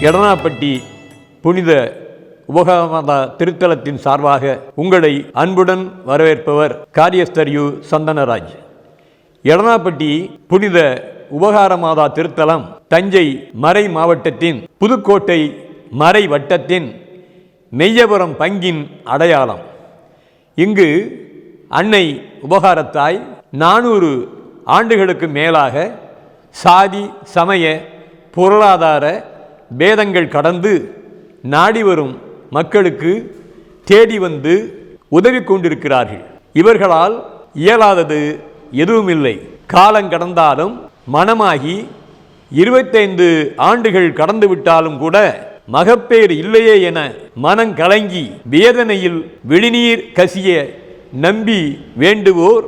எடனாப்பட்டி புனித உபகமத திருத்தலத்தின் சார்பாக உங்களை அன்புடன் வரவேற்பவர் காரியஸ்தர் யு. சந்தனராஜ். எடனாப்பட்டி புனித உபகாரமாதா திருத்தலம் தஞ்சை மறை மாவட்டத்தின் புதுக்கோட்டை மறை வட்டத்தின் மெய்யபுரம் பங்கின் அடையாளம். இங்கு அன்னை உபகாரத்தாய் நானூறு ஆண்டுகளுக்கு மேலாக சாதி சமய பொருளாதார பேதங்கள் கடந்து நாடி வரும் மக்களுக்கு தேடி வந்து உதவி கொண்டிருக்கிறார்கள். இவர்களால் இயலாதது எதுவுமில்லை. காலம் கடந்தாலும் மனமாகி இருபத்தைந்து ஆண்டுகள் கடந்து விட்டாலும் கூட மகப்பேறு இல்லையே என மனங்கலங்கி வேதனையில் விழிநீர் கசிய நம்பி வேண்டுவோர்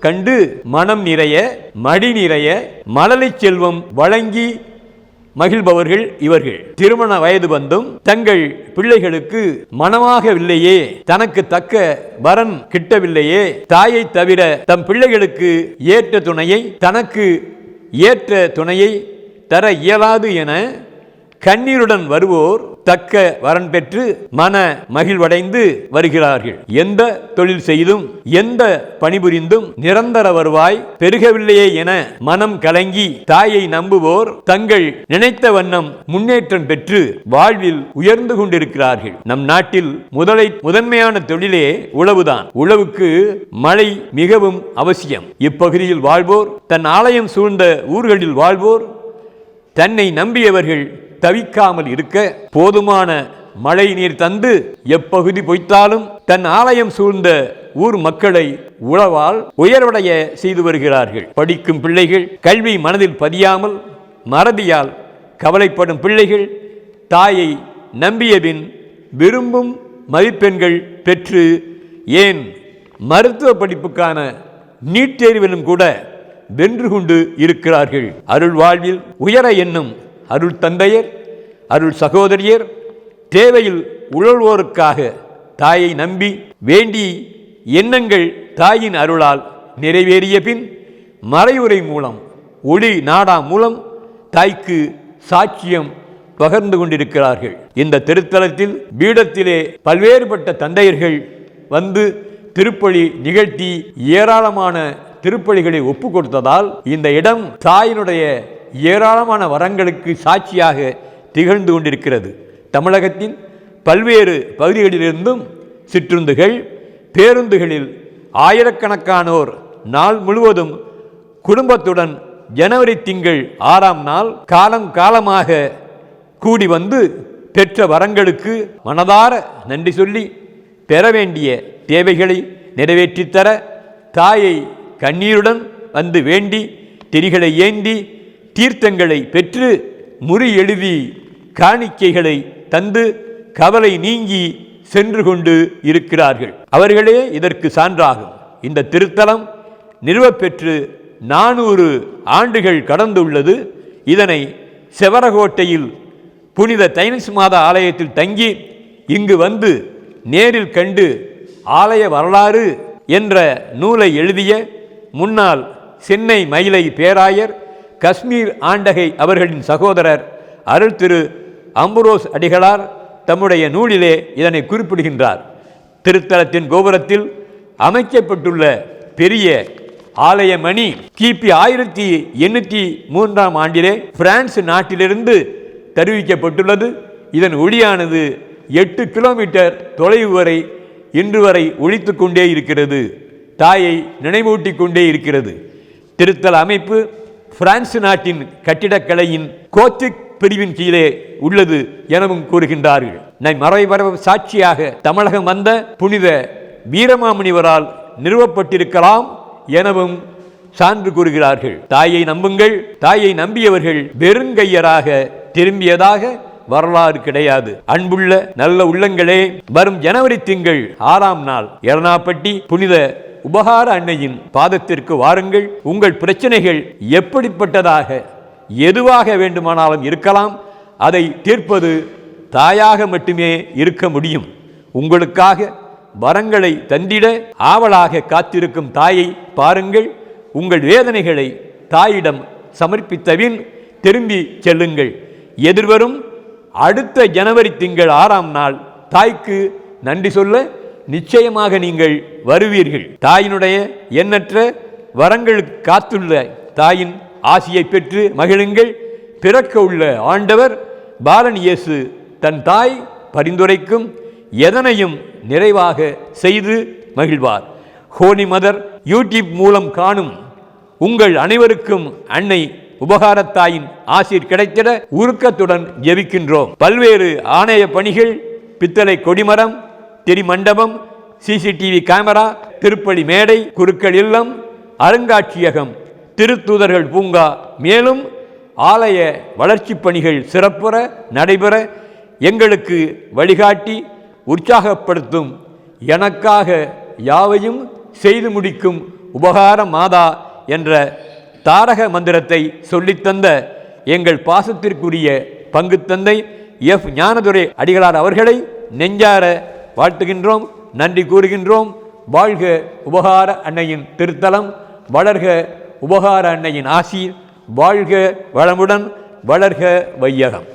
கண்டு மனம் நிறைய மடி நிறைய மழலை செல்வம் வழங்கி மகிழ்பவர்கள் இவர்கள். திருமண வயது வந்தும் தங்கள் பிள்ளைகளுக்கு மனமாகவில்லையே தனக்கு தக்க வரன் கிட்டவில்லையே தாயை தவிர தம் பிள்ளைகளுக்கு ஏற்ற துணையை தனக்கு ஏற்ற துணையை தர இயலாது என கண்ணீருடன் வருவோர் தக்க வரன் பெற்று மன மகிழ்வடைந்து வருகிறார்கள். எந்த தொழில் செய்தும் எந்த பணிபுரிந்தும் நிரந்தர வருவாய் பெருகவில்லையே என மனம் கலங்கி தாயை நம்புவோர் தங்கள் நினைத்த வண்ணம் முன்னேற்றம் பெற்று வாழ்வில் உயர்ந்து கொண்டிருக்கிறார்கள். நம் நாட்டில் முதலை முதன்மையான தொழிலே உழவுதான். உழவுக்கு மழை மிகவும் அவசியம். இப்பகுதியில் வாழ்வோர் தன் ஆலயம் சூழ்ந்த ஊர்களில் வாழ்வோர் தன்னை நம்பியவர்கள் தவிக்காமல் இருக்க போதுமான மழை நீர் தந்து எப்பகுதி பொய்த்தாலும் தன் ஆலயம் சூழ்ந்த ஊர் மக்களை உழவால் உயர்வடைய செய்து வருகிறார்கள். படிக்கும் பிள்ளைகள் கல்வி மனதில் பதியாமல் மறதியால் கவலைப்படும் பிள்ளைகள் தாயை நம்பியபின் விரும்பும் மதிப்பெண்கள் பெற்று ஏன் மருத்துவ படிப்புக்கான நீட் தேர்விலும் கூட வென்று கொண்டு இருக்கிறார்கள். அருள் வாழ்வில் உயர என்னும் அருள் தந்தையர் அருள் சகோதரியர் தேவையில் உழல்வோருக்காக தாயை நம்பி வேண்டி எண்ணங்கள் தாயின் அருளால் நிறைவேறிய பின் மறையுறை மூலம் ஒளி நாடா மூலம் தாய்க்கு சாட்சியம் பகர்ந்து கொண்டிருக்கிறார்கள். இந்த திருத்தலத்தில் பீடத்திலே பல்வேறுபட்ட தந்தையர்கள் வந்து திருப்பலி நிகழ்த்தி ஏராளமான திருப்பலிகளை ஒப்பு கொடுத்ததால் இந்த இடம் தாயினுடைய ஏராளமான வரங்களுக்கு சாட்சியாக திகழ்ந்து கொண்டிருக்கிறது. தமிழகத்தின் பல்வேறு பகுதிகளிலிருந்தும் சிற்றுந்துகள் பேருந்துகளில் ஆயிரக்கணக்கானோர் நாள் முழுவதும் குடும்பத்துடன் ஜனவரி திங்கள் ஆறாம் நாள் காலம் காலமாக கூடி வந்து பெற்ற வரங்களுக்கு மனதார நன்றி சொல்லி பெற வேண்டிய தேவைகளை நிறைவேற்றித்தர தாயை கண்ணீருடன் வந்து வேண்டி திரிகளை ஏந்தி தீர்த்தங்களை பெற்று முறி எழுதி காணிக்கைகளை தந்து கவலை நீங்கி சென்று கொண்டு இருக்கிறார்கள். அவர்களே இதற்கு சான்றாகும். இந்த திருத்தலம் நிறுவப்பெற்று நானூறு ஆண்டுகள் கடந்துள்ளது. இதனை செவரகோட்டையில் புனித தைனஸ் மாத ஆலயத்தில் தங்கி இங்கு வந்து நேரில் கண்டு ஆலய வரலாறு என்ற நூலை எழுதிய முன்னாள் சென்னை மயிலை பேராயர் காஷ்மீர் ஆண்டகை அவர்களின் சகோதரர் அருள் திரு அம்புரோஸ் அடிகளார் தம்முடைய நூலிலே இதனை குறிப்பிடுகின்றார். திருத்தலத்தின் கோபுரத்தில் அமைக்கப்பட்டுள்ள பெரிய ஆலயமணி கிபி ஆயிரத்தி எண்ணூற்றி மூன்றாம் ஆண்டிலே பிரான்ஸ் நாட்டிலிருந்து தருவிக்கப்பட்டுள்ளது. இதன் ஒளியானது எட்டு கிலோமீட்டர் தொலைவு வரை இன்று வரை ஒழித்து கொண்டே இருக்கிறது. தாயை நினைவூட்டி கொண்டே இருக்கிறது. திருத்தல அமைப்பு பிரான்சு நாட்டின் கட்டிடக்கலையின் கோத்திக் பிரிவின் கீழே உள்ளது எனவும் கூறுகின்றார்கள். நம் மறைவரவு சாட்சியாக தமிழகம் வந்த புனித வீரமாமுனிவரால் நிறுவப்பட்டிருக்கலாம் எனவும் சான்று கூறுகிறார்கள். தாயை நம்புங்கள் தாயை நம்பியவர்கள் வெறுங்கையராக திரும்பியதாக வரலாறு கிடையாது. அன்புள்ள நல்ல உள்ளங்களே வரும் ஜனவரி திங்கள் ஆறாம் நாள் எரணாப்பட்டி புனித உபகார அன்னையின் பாதத்திற்கு வாருங்கள். உங்கள் பிரச்சனைகள் எப்படிப்பட்டதாக எதுவாக வேண்டுமானாலும் இருக்கலாம். அதை தீர்ப்பது தாயாக மட்டுமே இருக்க முடியும். உங்களுக்காக வரங்களை தந்திட ஆவலாக காத்திருக்கும் தாயை பாருங்கள். உங்கள் வேதனைகளை தாயிடம் சமர்ப்பித்தபின் திரும்பி செல்லுங்கள். எதிர்வரும் அடுத்த ஜனவரி திங்கள் ஆறாம் நாள் தாய்க்கு நன்றி சொல்ல நிச்சயமாக நீங்கள் வருவீர்கள். தாயினுடைய எண்ணற்ற வரங்களுக்கு காத்துள்ள தாயின் ஆசியை பெற்று மகிழுங்கள். பிறக்க உள்ள ஆண்டவர் பாலன் இயேசு தன் தாய் பரிந்துரைக்கும் எதனையும் நிறைவாக செய்து மகிழ்வார். ஹோனி மதர் யூடியூப் மூலம் காணும் உங்கள் அனைவருக்கும் அன்னை உபகாரத்தாயின் ஆசிர் கிடைத்திட உருக்கத்துடன் ஜெபிக்கின்றோம். பல்வேறு ஆணைய பணிகள் பித்தளை கொடிமரம் திருமண்டபம் சிசிடிவி கேமரா திருப்பலி மேடை குருக்கள் இல்லம் அருங்காட்சியகம் திருத்தூதர்கள் பூங்கா. மேலும் ஆலய வளர்ச்சிப் பணிகள் சிறப்புற நடைபெற எங்களுக்கு வழிகாட்டி உற்சாகப்படுத்தும். எனக்காக யாவையும் செய்து முடிக்கும் உபகார மாதா என்ற தாரக மந்திரத்தை சொல்லித்தந்த எங்கள் பாசத்திற்குரிய பங்கு தந்தை எஃப். ஞானதுரை அடிகளார் அவர்களை நெஞ்சார வாழ்த்துகின்றோம் நன்றி கூறுகின்றோம். வாழ்க உபகார அன்னையின் திருத்தலம் வளர்க உபகார அன்னையின் ஆசி வாழ்க வளமுடன் வளர்க வையகம்.